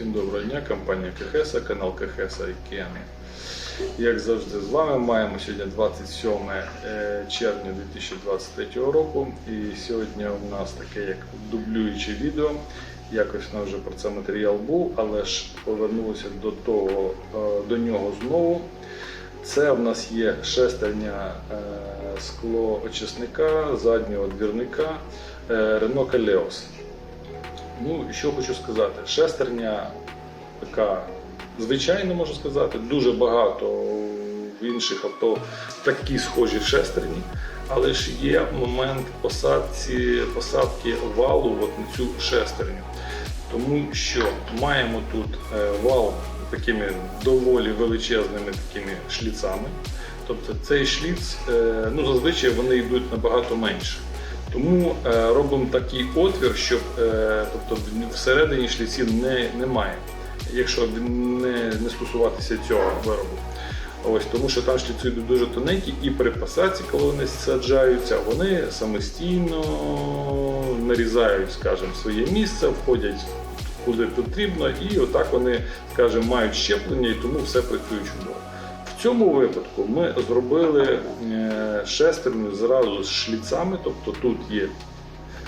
Всім доброго дня, компанія КХС, канал КХС IKEA. Як завжди, з вами маємо сьогодні 27 е, червня 2023 року. І сьогодні у нас таке як дублююче відео. Якось у нас вже про це матеріал був, але ж повернулося до того, е, до нього знову. Це в нас є шестерня е, склоочисника заднього двірника Renault Kaleos. Ну, що хочу сказати, шестерня така звичайна, можу сказати, дуже багато в інших авто такі схожі шестерні, але ж є момент посадці, посадки валу от на цю шестерню. Тому що маємо тут е, вал такими доволі величезними такими шліцами. Тобто цей шліц, е, ну зазвичай вони йдуть набагато менше. Тому е, робимо такий отвір, щоб е, тобто, всередині шліців не, немає, якщо не, не стосуватися цього виробу. Ось, тому що там шліци йдуть дуже тоненькі, і при посадці, коли вони саджаються, вони самостійно нарізають скажімо, своє місце, входять куди потрібно, і отак вони скажімо, мають щеплення, і тому все працює чудово. В цьому випадку ми зробили е, шестерню зразу з шліцами, тобто тут є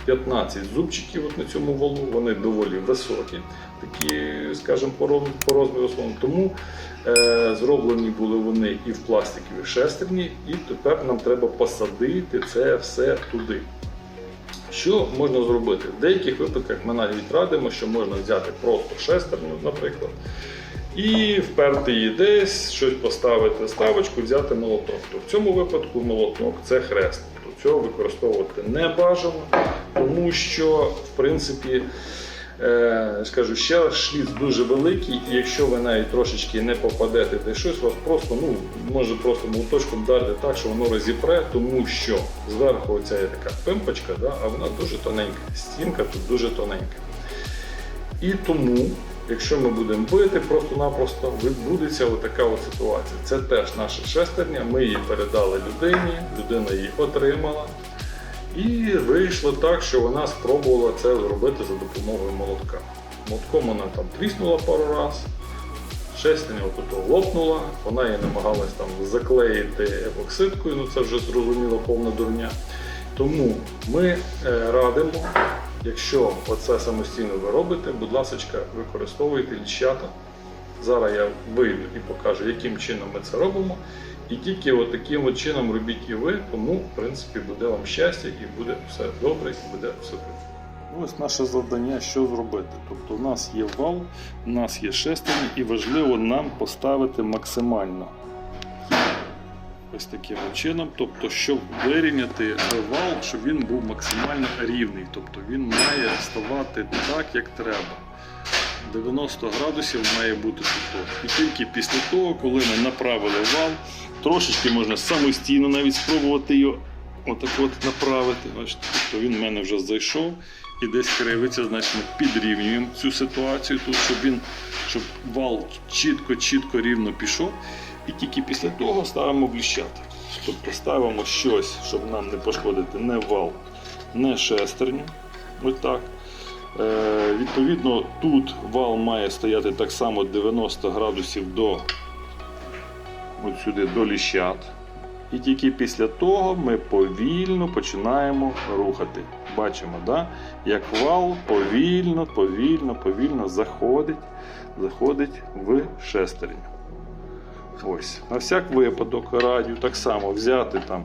15 зубчиків от на цьому валу, вони доволі високі, такі, скажімо, по роз- по розміру основному. Тому е, зроблені були вони і в пластиковій шестерні, і тепер нам треба посадити це все туди. Що можна зробити? В деяких випадках ми навіть радимо, що можна взяти просто шестерню, наприклад, і вперти її десь, щось поставити ставочку, взяти молоток. То в цьому випадку молоток це хрест. Тобто цього використовувати не бажано, тому що, в принципі, е, скажу ще шліц дуже великий, і якщо ви навіть трошечки не попадете де щось, вас просто ну, може просто молоточком вдарити так, що воно розіпре, тому що зверху оця є така пимпочка, да, а вона дуже тоненька. Стінка тут дуже тоненька. І тому, якщо ми будемо бити просто-напросто, відбудеться отака от ситуація. Це теж наша шестерня, ми її передали людині, людина її отримала. І вийшло так, що вона спробувала це зробити за допомогою молотка. Молотком вона там тріснула пару разів, шестерня отут лопнула, вона її намагалась там заклеїти епоксидкою, ну це вже зрозуміло повна дурня. Тому ми е, радимо, якщо оце самостійно ви робите, будь ласка, використовуйте ліщата. Зараз я вийду і покажу, яким чином ми це робимо. І тільки от таким от чином робіть і ви, тому в принципі буде вам щастя і буде все добре, і буде все добре. Ось наше завдання, що зробити. Тобто, у нас є вал, у нас є шестерні, і важливо нам поставити максимально ось таким чином, тобто, щоб вирівняти вал, щоб він був максимально рівний. Тобто він має ставати так, як треба. 90 градусів має бути тут. І тільки після того, коли ми направили вал, трошечки можна самостійно навіть спробувати його отак от направити. Тобто він в мене вже зайшов і десь кривиться, значить ми підрівнюємо цю ситуацію тут, щоб він, щоб вал чітко-чітко рівно пішов. І тільки після того ставимо бліщати. Тобто ставимо щось, щоб нам не пошкодити не вал, не шестерню. Ось так. Е, відповідно, тут вал має стояти так само 90 градусів до от сюди, до ліщат. І тільки після того ми повільно починаємо рухати. Бачимо, да? як вал повільно, повільно, повільно заходить, заходить в шестерню. Ось. На всяк випадок радію так само взяти там.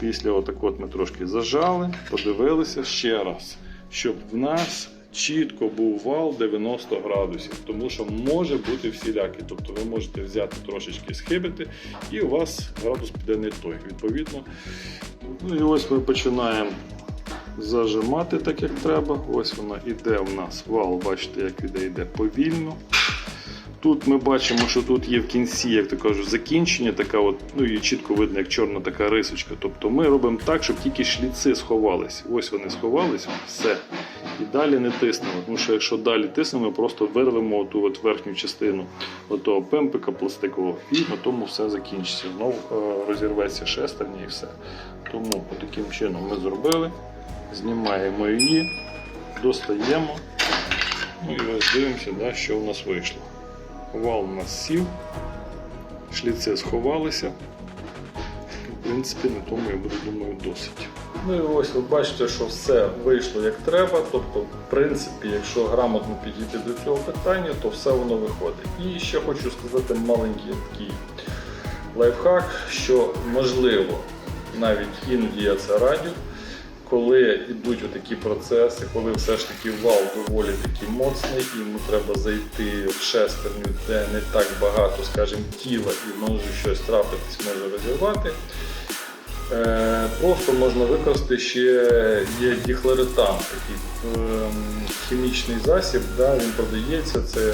Після отак от ми трошки зажали, подивилися ще раз, щоб в нас чітко був вал 90 градусів, тому що може бути всілякий. Тобто ви можете взяти трошечки схибити, і у вас градус піде не той. Відповідно, ну і ось ми починаємо зажимати так, як треба. Ось вона іде у нас вал, бачите, як іде, йде повільно. Тут ми бачимо, що тут є в кінці, як то кажуть, закінчення, така от, ну і чітко видно, як чорна така рисочка. Тобто ми робимо так, щоб тільки шліци сховались. Ось вони сховались, все. І далі не тиснемо. Тому що якщо далі тиснемо, ми просто вирвемо ту от верхню частину того пемпика пластикового і на тому все закінчиться. Знову е, розірветься шестерня і все. Тому таким чином ми зробили, знімаємо її, достаємо. Ну і ось дивимося, да, що у нас вийшло. Вал нас сів, шліци сховалися. В принципі, на тому я буду думаю досить. Ну і ось ви бачите, що все вийшло як треба. Тобто, в принципі, якщо грамотно підійти до цього питання, то все воно виходить. І ще хочу сказати маленький такий лайфхак, що можливо, навіть іноді я це радю, коли йдуть отакі процеси, коли все ж таки вал доволі такий моцний, і йому треба зайти в шестерню, де не так багато, скажімо, тіла і може щось трапитись, може розірвати. Е, Просто можна використати ще є діхлоретан, такий ем, хімічний засіб, да, він продається, це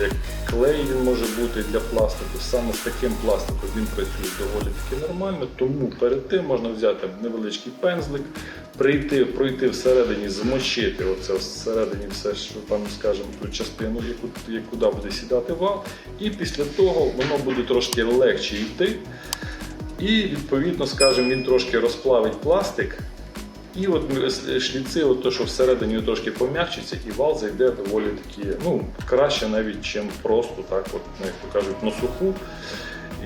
як клей він може бути для пластику. Саме з таким пластиком він працює доволі таки нормально, тому перед тим можна взяти невеличкий пензлик, прийти, пройти всередині, змочити оце всередині все, що там, скажімо, ту частину, яку куди буде сідати вал, і після того воно буде трошки легше йти. І відповідно, скажімо, він трошки розплавить пластик. І от шліци, от то, що всередині трошки пом'якчиться, і вал зайде доволі таки, ну, краще навіть, чим просто так, от, ну, як то кажуть, на суху.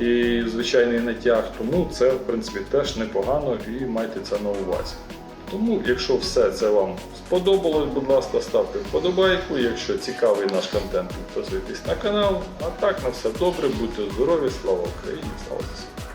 І звичайний натяг. Тому це, в принципі, теж непогано і майте це на увазі. Тому, якщо все це вам сподобалось, будь ласка, ставте вподобайку. Якщо цікавий наш контент, підписуйтесь на канал. А так на все добре, будьте здорові, слава Україні, слава ЗСУ.